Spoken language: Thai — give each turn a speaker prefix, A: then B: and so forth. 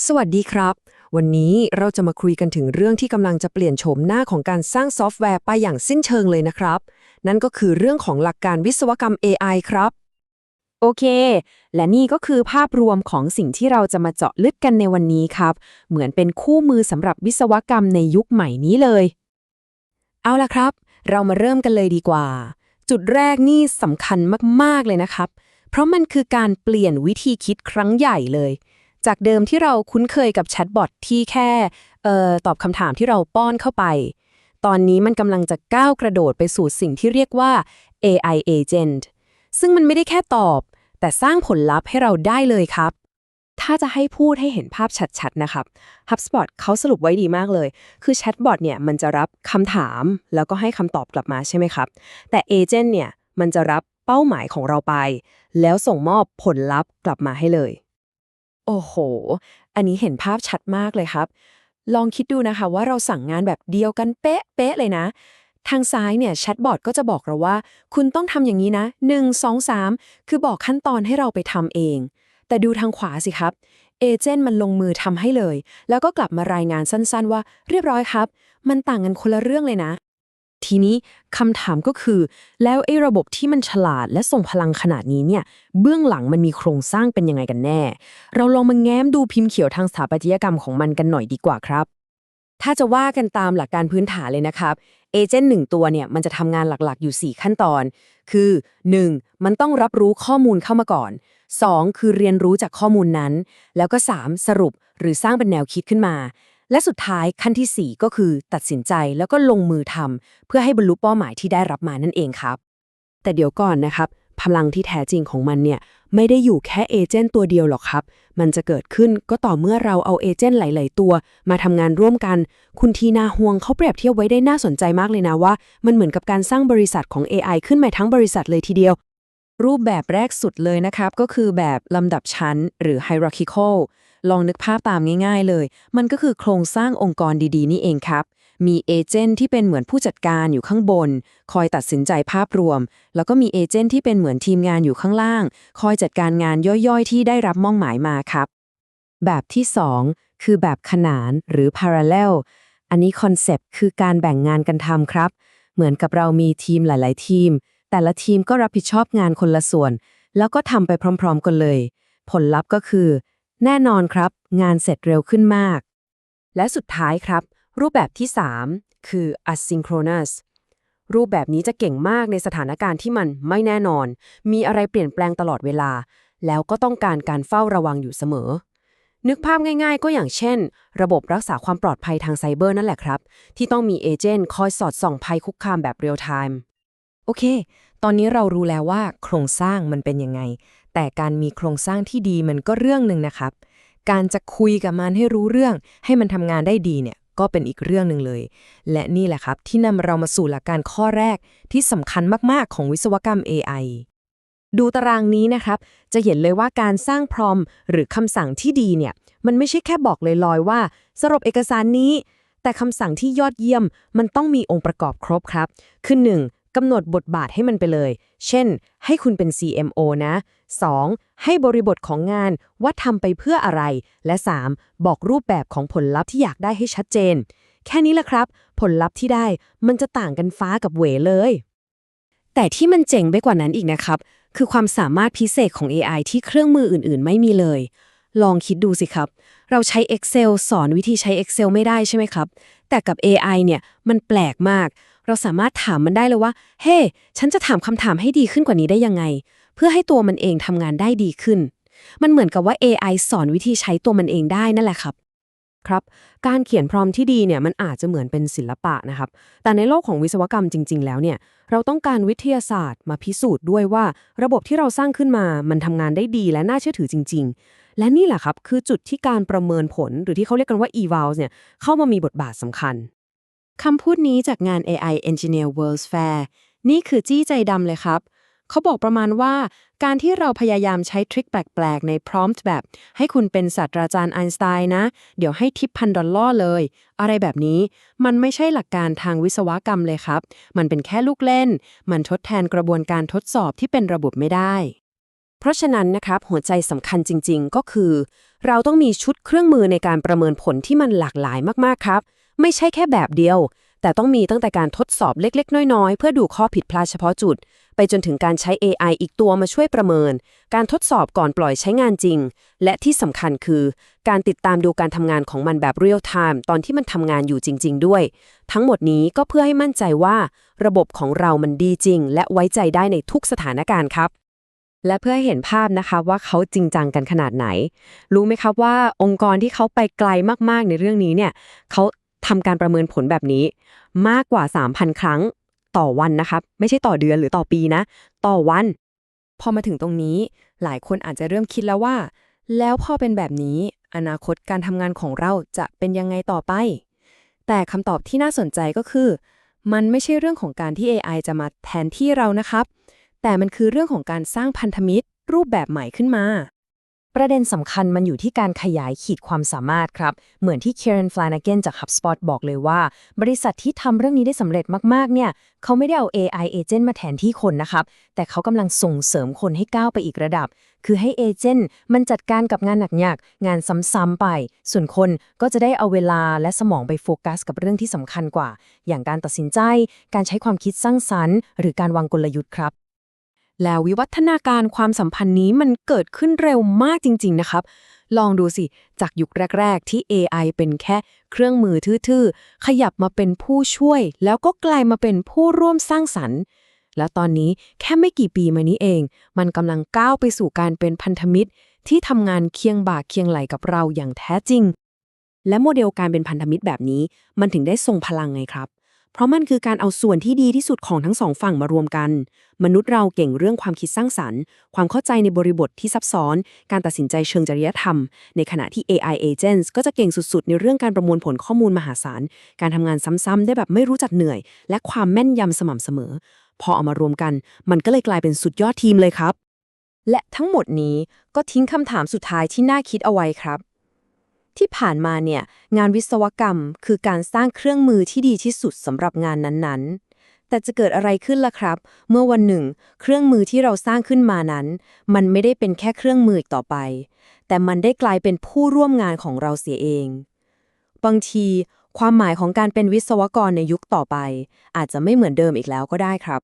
A: สวัสดีครับ วันนี้เราจะมาคุยกันถึงเรื่องที่กำลังจะเปลี่ยนโฉมหน้าของการสร้างซอฟต์แวร์ไปอย่างสิ้นเชิงเลยนะครับ นั่นก็คือเรื่องของหลักการวิศวกรรม AI ครับ
B: โอเค และนี่ก็คือภาพรวมของสิ่งที่เราจะมาเจาะลึกกันในวันนี้ครับ เหมือนเป็นคู่มือสำหรับวิศวกรรมในยุคใหม่นี้เลย เอาล่ะครับ เรามาเริ่มกันเลยดีกว่า จุดแรกนี่สำคัญมากๆเลยนะครับ เพราะมันคือการเปลี่ยนวิธีคิดครั้งใหญ่เลย จากเดิมที่เราคุ้นเคยกับแชทบอทที่แค่ออตอบคำถามที่เราป้อนเข้าไป ตอนนี้มันกำลังจะก้าวกระโดดไปสู่สิ่งที่เรียกว่า AI agent ซึ่งมันไม่ได้แค่ตอบ แต่สร้างผลลัพธ์ให้เราได้เลยครับ ถ้าจะให้พูดให้เห็นภาพชัดๆ นะครับ HubSpot เขาสรุปไว้ดีมากเลย คือแชทบอทเนี่ยมันจะรับคำถามแล้วก็ให้คำตอบกลับมาใช่ไหมครับ แต่เอเจนต์เนี่ยมันจะรับเป้าหมายของเราไป แล้วส่งมอบผลลัพธ์กลับมาให้เลย โอ้โห อันนี้เห็นภาพชัดมากเลยครับ ลองคิดดูนะคะว่าเราสั่งงานแบบเดียวกันเป๊ะเป๊ะเลยนะ ทางซ้ายเนี่ยแชทบอทก็จะบอกเราว่า คุณต้องทำอย่างนี้นะ 1 2 3 คือบอกขั้นตอนให้เราไปทำเอง แต่ดูทางขวาสิครับเอเจนต์มันลงมือทำให้เลย แล้วก็กลับมารายงานสั้นๆ ว่าเรียบร้อยครับ มันต่างกันคนละเรื่องเลยนะ ทีนี้คำถามก็คือ แล้วไอ้ระบบที่มันฉลาดและส่งพลังขนาดนี้เนี่ยเบื้องหลังมันมีโครงสร้างเป็นยังไงกันแน่ เราลองมาแง้มดูพิมพ์เขียวทางสถาปัตยกรรมของมันกันหน่อยดีกว่าครับ ถ้าจะว่ากันตามหลักการพื้นฐานเลยนะครับเอเจนต์หนึ่งตัวเนี่ยมันจะทำงานหลักๆอยู่ 4 ขั้นตอน คือ 1. มันต้องรับรู้ข้อมูลเข้ามาก่อน 2. คือเรียนรู้จากข้อมูลนั้น แล้วก็ 3. สรุปหรือสร้างเป็นแนวคิดขึ้นมา และสุดท้ายขั้นที่ 4 ก็คือ ตัดสินใจแล้วก็ลงมือทำเพื่อให้บรรลุเป้าหมายที่ได้รับมานั่นเองครับ แต่เดี๋ยวก่อนนะครับ พลังที่แท้จริงของมันเนี่ยไม่ได้อยู่แค่เอเจนต์ตัวเดียวหรอกครับ มันจะเกิดขึ้นก็ต่อเมื่อเราเอาเอเจนต์หลาย ๆ ตัว มาทำงานร่วมกัน คุณทีนาฮวงเขาเปรียบเทียบไว้ได้น่าสนใจมากเลยนะว่า มันเหมือนกับการสร้างบริษัทของ AI ขึ้นมาทั้งบริษัทเลยทีเดียว รูปแบบแรกสุดเลยนะครับ ก็คือแบบลำดับชั้น หรือ hierarchical ลองนึกภาพตามง่ายๆเลย มันก็คือโครงสร้างองค์กรดีๆ นี่เองครับ มีเอเจนต์ที่เป็นเหมือนผู้จัดการอยู่ข้างบน คอยตัดสินใจภาพรวม แล้วก็มีเอเจนต์ที่เป็นเหมือนทีมงานอยู่ข้างล่าง คอยจัดการงานย่อยๆ ที่ได้รับมองหมายมาครับ แบบที่ 2 คือแบบขนานหรือ parallel อันนี้คอนเซปต์คือการแบ่งงานกันทำครับ เหมือนกับเรามีทีมหลาย ๆ ทีม แต่ละทีมก็รับผิดชอบงานคนละส่วน แล้วก็ทำไปพร้อม ๆ กันเลย ผลลัพธ์ก็คือ แน่นอนครับ งานเสร็จเร็วขึ้นมาก และสุดท้ายครับ รูปแบบที่ 3 คือ asynchronous รูปแบบนี้จะเก่งมากในสถานการณ์ที่มันไม่แน่นอน มีอะไรเปลี่ยนแปลงตลอดเวลา แล้วก็ต้องการการเฝ้าระวังอยู่เสมอ นึกภาพง่ายๆ ก็อย่างเช่น ระบบรักษาความปลอดภัยทางไซเบอร์นั่นแหละครับ ที่ต้องมีเอเจนต์คอยสอดส่องภัยคุกคามแบบเรียลไทม์ โอเค ตอนนี้เรารู้แล้วว่าโครงสร้างมันเป็นยังไง แต่การมีโครงสร้างที่ดีมันก็เรื่องหนึ่งนะครับ การจะคุยกับมันให้รู้เรื่อง ให้มันทำงานได้ดีเนี่ยก็เป็นอีกเรื่องหนึ่งเลย และนี่แหละครับที่นำเรามาสู่หลักการข้อแรกที่สำคัญมากๆ ของวิศวกรรม AI ดูตารางนี้นะครับ จะเห็นเลยว่าการสร้างพรอมหรือคำสั่งที่ดีเนี่ย มันไม่ใช่แค่บอกลอยๆว่า สรุปเอกสารนี้ แต่คำสั่งที่ยอดเยี่ยมมันต้องมีองค์ประกอบครบครับ คือ 1. กำหนดบทบาทให้มันไปเลย เช่น ให้คุณเป็น CMO นะ 2. ให้บริบทของงานว่าทำไปเพื่ออะไร และ 3. บอกรูปแบบของผลลัพธ์ที่อยากได้ให้ชัดเจน แค่นี้แหละครับ ผลลัพธ์ที่ได้มันจะต่างกันฟ้ากับเหวเลย แต่ที่มันเจ๋งไปกว่านั้นอีกนะครับ คือความสามารถพิเศษของ AI ที่เครื่องมืออื่น ๆ ไม่มีเลย ลองคิดดูสิครับ เราใช้ Excel สอนวิธีใช้ Excel ไม่ได้ใช่ไหมครับ แต่กับ AI เนี่ยมันแปลกมาก เราสามารถถามมันได้เลยว่า เฮ้ hey, ฉันจะถามคำถามให้ดีขึ้นกว่านี้ได้ยังไง เพื่อให้ตัวมันเองทำงานได้ดีขึ้น มันเหมือนกับว่า AI สอนวิธีใช้ตัวมันเองได้นั่นแหละครับ ครับ การเขียนพรอมที่ดีเนี่ยมันอาจจะเหมือนเป็นศิลปะนะครับ แต่ในโลกของวิศวกรรมจริง ๆ แล้วเนี่ย เราต้องการวิทยาศาสตร์มาพิสูจน์ด้วยว่า ระบบที่เราสร้างขึ้นมา มันทำงานได้ดีและน่าเชื่อถือจริง ๆ และนี่แหละครับคือจุดที่การประเมินผลหรือที่เขาเรียกกันว่า evals เนี่ยเข้ามามีบทบาทสำคัญ คำพูดนี้จากงาน AI Engineer World's Fair นี่คือจี้ใจดำเลยครับ เขาบอกประมาณว่า การที่เราพยายามใช้ทริคแปลกๆ ในพร้อมแบบ ให้คุณเป็นศาสตราจารย์ไอน์สไตน์นะ เดี๋ยวให้ทิปพันดอลลาร์เลย อะไรแบบนี้ มันไม่ใช่หลักการทางวิศวกรรมเลยครับ มันเป็นแค่ลูกเล่น มันทดแทนกระบวนการทดสอบที่เป็นระบบไม่ได้ เพราะฉะนั้นนะครับหัวใจสำคัญจริง ๆ ก็คือ เราต้องมีชุดเครื่องมือในการประเมินผลที่มันหลากหลายมากๆครับ ไม่ใช่แค่แบบเดียว แต่ต้องมีตั้งแต่การทดสอบเล็กๆ น้อยๆ เพื่อดูข้อผิดพลาดเฉพาะจุด ไปจนถึงการใช้ AI อีกตัวมาช่วยประเมิน การทดสอบก่อนปล่อยใช้งานจริง และที่สำคัญคือ การติดตามดูการทำงานของมันแบบเรียลไทม์ตอนที่มันทำงานอยู่จริง ๆ ด้วย ทั้งหมดนี้ก็เพื่อให้มั่นใจว่า ระบบของเรามันดีจริง และไว้ใจได้ในทุกสถานการณ์ครับและเพื่อให้เห็นภาพนะคะว่าเขาจริงจังกันขนาดไหน รู้ไหมครับว่าองค์กรที่เขาไปไกลมากๆในเรื่องนี้เนี่ยเขา ทำการประเมินผลแบบนี้มากกว่า 3,000 ครั้งต่อวันนะครับ ไม่ใช่ต่อเดือนหรือต่อปีนะ ต่อวัน
C: พอมาถึงตรงนี้ หลายคนอาจจะเริ่มคิดแล้วว่า แล้วพอเป็นแบบนี้ อนาคตการทำงานของเราจะเป็นยังไงต่อไป แต่คำตอบที่น่าสนใจก็คือ มันไม่ใช่เรื่องของการที่ AI จะมาแทนที่เรานะครับ แต่มันคือเรื่องของการสร้างพันธมิตรรูปแบบใหม่ขึ้นมา
B: ประเด็นสำคัญมันอยู่ที่การขยายขีดความสามารถครับ เหมือนที่ Karen Flanagan จาก HubSpot บอกเลยว่า บริษัทที่ทำเรื่องนี้ได้สำเร็จมาก ๆ เนี่ย เขาไม่ได้เอา AI agent มาแทนที่คนนะครับ แต่เขากำลังส่งเสริมคนให้ก้าวไปอีกระดับ คือให้เอเจนต์มันจัดการกับงานหนักๆงานซ้ำๆไป ส่วนคนก็จะได้เอาเวลาและสมองไปโฟกัสกับเรื่องที่สำคัญกว่า อย่างการตัดสินใจ การใช้ความคิดสร้างสรรค์ หรือการวางกลยุทธ์ครับ แล้ววิวัฒนาการความสัมพันธ์นี้มันเกิดขึ้นเร็วมากจริง ๆ นะครับ ลองดูสิ จากยุคแรก ๆ ที่ AI เป็นแค่เครื่องมือทื่อ ๆ ขยับมาเป็นผู้ช่วย แล้วก็กลายมาเป็นผู้ร่วมสร้างสรรค์ แล้วตอนนี้แค่ไม่กี่ปีมานี้เอง มันกำลังก้าวไปสู่การเป็นพันธมิตร ที่ทำงานเคียงบ่าเคียงไหลกับเราอย่างแท้จริง และโมเดลการเป็นพันธมิตรแบบนี้ มันถึงได้ทรงพลังไงครับ เพราะมันคือการเอาส่วนที่ดีที่สุดของทั้งสองฝั่งมารวมกัน มนุษย์เราเก่งเรื่องความคิดสร้างสรรค์ ความเข้าใจในบริบทที่ซับซ้อน การตัดสินใจเชิงจริยธรรม ในขณะที่ AI agents ก็จะเก่งสุดๆ ในเรื่องการประมวลผลข้อมูลมหาศาล การทำงานซ้ำๆได้แบบไม่รู้จักเหนื่อย และความแม่นยำสม่ำเสมอ พอเอามารวมกัน มันก็เลยกลายเป็นสุดยอดทีมเลยครับ
C: และทั้งหมดนี้ก็ทิ้งคำถามสุดท้ายที่น่าคิดเอาไว้ครับ ที่ผ่านมาเนี่ยงานวิศวกรรมคือการสร้างเครื่องมือที่ดีที่สุดสำหรับงานนั้นๆแต่จะเกิดอะไรขึ้นล่ะครับ เมื่อวันหนึ่ง เครื่องมือที่เราสร้างขึ้นมานั้น มันไม่ได้เป็นแค่เครื่องมืออีกต่อไป แต่มันได้กลายเป็นผู้ร่วมงานของเราเสียเอง บางที ความหมายของการเป็นวิศวกรในยุคต่อไป อาจจะไม่เหมือนเดิมอีกแล้วก็ได้ครับ